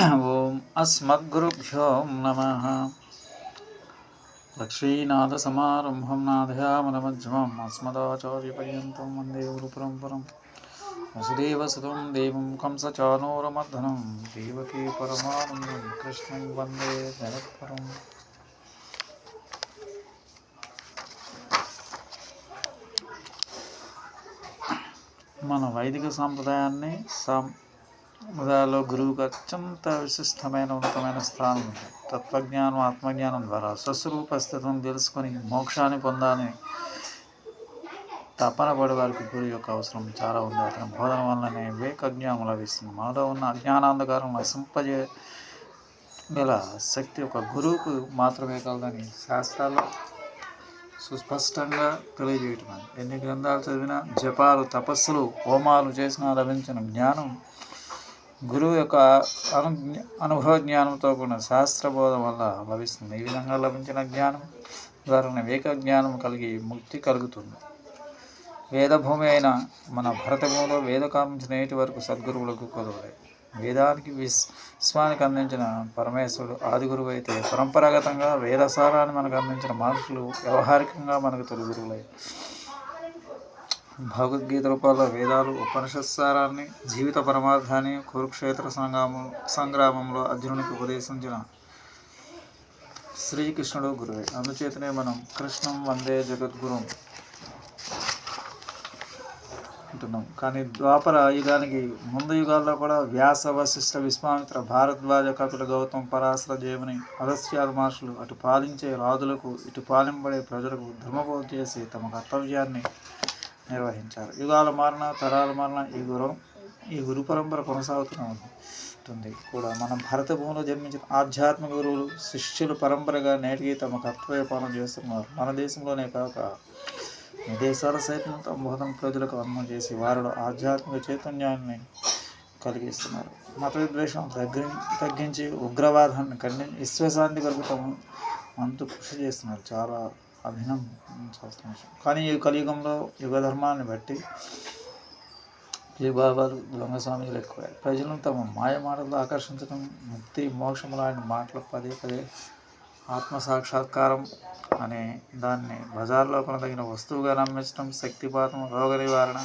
ఓం అస్మద్గురుభ్యో నమ. లక్ష్మీనాథసమారంభం నాథయామనమధ్యమం అస్మదాచార్యపర్యంతం వందే గురుపరంపరం. వసుదేవసుతం దేవం కంసచానూరమర్దనం. దేవకీ పరమానందం కృష్ణం వందే జగత్పరం. మన వైదిక సాంప్రదాయాన్ని సాం ఉదాలో గురువుకు అత్యంత విశిష్టమైన ఉన్నతమైన స్థానం ఉంది తత్వజ్ఞానం ఆత్మజ్ఞానం ద్వారా స్వస్వరూప స్థితిని తెలుసుకొని మోక్షాన్ని పొందాలని తపన పడే వారికి గురు యొక్క అవసరం చాలా ఉంది. అతని బోధన వల్లనే వివేక జ్ఞానం లభిస్తుంది. మనలో ఉన్న అజ్ఞానాంధకారం నశింపజే గల శక్తి ఒక గురువుకు మాత్రమే కలదని శాస్త్రాల్లో సుస్పష్టంగా తెలియజేయటం. ఎన్ని గ్రంథాలు చదివినా జపాలు తపస్సులు హోమాలు చేసినా లభించిన జ్ఞానం గురువు యొక్క అను అనుభవ జ్ఞానంతో కూడిన శాస్త్రబోధ వల్ల లభిస్తుంది. ఈ విధంగా లభించిన జ్ఞానం ద్వారా వివేక జ్ఞానం కలిగి ముక్తి కలుగుతుంది. వేదభూమి అయిన మన భరతభూమిలో వేదకాలం నేటి వరకు సద్గురువులకు కొదవలే వేదానికి విశ్వానికి అందించిన పరమేశ్వరుడు ఆది గురువు అయితే పరంపరాగతంగా వేదసారాన్ని మనకు అందించిన మహర్షులు వ్యవహారికంగా మనకు తొలి గురువులయ్యారు భగవద్గీత రూపాల్లో వేదాలు ఉపనిషత్సారాన్ని జీవిత పరమార్థాన్ని కురుక్షేత్ర సంగ్రామం సంగ్రామంలో అర్జునునికి ఉపదేశించిన శ్రీకృష్ణుడు గురువే. అందుచేతనే మనం కృష్ణం వందే జగద్గురు అంటున్నాం. కానీ ద్వాపర యుగానికి ముందు యుగాల్లో కూడా వ్యాస వశిష్ఠ విశ్వామిత్ర భారద్వాజ కపిల గౌతమ పరాశర జయమని అగస్త్యాల మహర్షులు అటు పాలించే రాజులకు ఇటు పాలింపడే ప్రజలకు ధర్మబోధ చేసి తమ కర్తవ్యాన్ని నిర్వహించారు. యుగాల మారిన తరాల మారిన ఈ గురం ఈ గురు పరంపర కొనసాగుతూనే ఉంటుంది కూడా మన భారత భూమిలో జన్మించిన ఆధ్యాత్మిక గురువులు శిష్యులు పరంపరగా నేటికి తమ కర్తవ్య పాలన చేస్తున్నారు. మన దేశంలోనే కాక విదేశాల సైతం తమ బోధన ప్రజలకు అన్నం చేసి వారిలో ఆధ్యాత్మిక చైతన్యాన్ని కలిగిస్తున్నారు. మత విద్వేషం తగ్గి తగ్గించి ఉగ్రవాదాన్ని ఖండించి విశ్వశాంతి కొరకు తమ కృషి చేస్తున్నారు. చాలా అభినందించాల్సిన విషయం కానీ ఈ కలియుగంలో యుగ ధర్మాన్ని బట్టి ఈ బాబాలు దొంగ ఎక్కువ. ప్రజలను తమ మాయ మాటలతో ఆకర్షించడం ముక్తి మోక్షం లాంటి మాటలు పదే పదే ఆత్మ సాక్షాత్కారం అనే దాన్ని బజార్లో కొనదగిన వస్తువుగా నమ్మించడం శక్తిపాతం రోగ నివారణ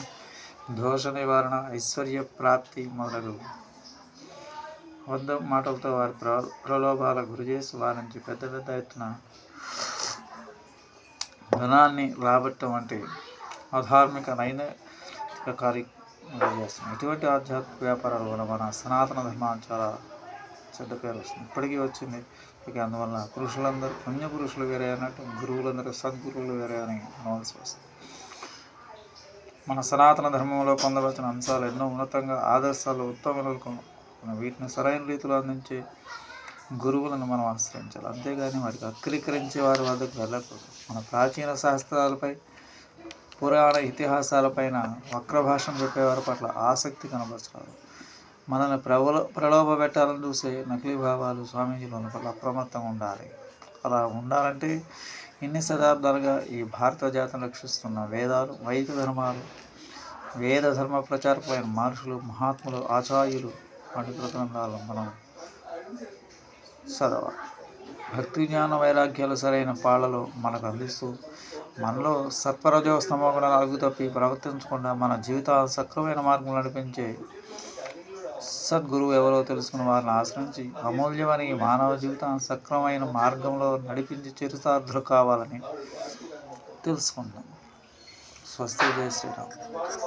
దోష నివారణ ఐశ్వర్య ప్రాప్తి మొదలగు వద్ద మాటలతో వారి ప్ర ప్రలోభాల గురి చేసి వారి నుంచి పెద్ద పెద్ద ఎత్తున ధనాన్ని రాబట్టడం వంటి అధార్మిక నైతిక కార్యక్రమాలు చేస్తుంది ఇటువంటి ఆధ్యాత్మిక వ్యాపారాల వల్ల మన సనాతన ధర్మాన్ని చాలా చెడ్డ పేరు వస్తుంది. ఇప్పటికీ వచ్చింది. ఇక అందువల్ల పురుషులందరూ పుణ్య పురుషులు వేరే అన్నట్టు గురువులందరూ సద్గురువులు వేరే అని అనవలసి వస్తుంది. మన సనాతన ధర్మంలో పొందవలసిన అంశాలు ఎన్నో ఉన్నతంగా ఆదర్శాలు ఉత్తమలకు వీటిని సరైన రీతిలో అందించే గురువులను మనం ఆశ్రయించాలి. అంతేగాని వారికి అక్రీకరించే వారి వద్దకు వెళ్ళకూడదు. మన ప్రాచీన శాస్త్రాలపై పురాణ ఇతిహాసాలపైన వక్ర భాషను చెప్పేవారి పట్ల ఆసక్తి కనబరచరాదు. మనల్ని ప్రబల ప్రలోభ పెట్టాలని చూసే నకిలీ భావాలు స్వామీజీలు పట్ల అప్రమత్తంగా ఉండాలి. అలా ఉండాలంటే ఇన్ని శతాబ్దాలుగా ఈ భారత జాతిని రక్షిస్తున్న వేదాలు వైదిక ధర్మాలు వేద ధర్మ ప్రచారకులైన మహర్షులు మహాత్ములు ఆచార్యులు వంటి గ్రంథాలు మనం చదవాలి భక్తి జ్ఞాన వైరాగ్యాలు సరైన పాళ్ళలో మనకు అందిస్తూ మనలో సత్వరజో స్తమోగుణ అలుగు తప్పి ప్రవర్తించకుండా మన జీవితాలు సక్రమైన మార్గం నడిపించే సద్గురువు ఎవరో తెలుసుకున్న వారిని ఆశ్రయించి అమూల్యమైన ఈ మానవ జీవితాన్ని సక్రమైన మార్గంలో నడిపించి చరితార్థులు కావాలని తెలుసుకుంటాం స్వస్తి జయ శ్రీరామ్.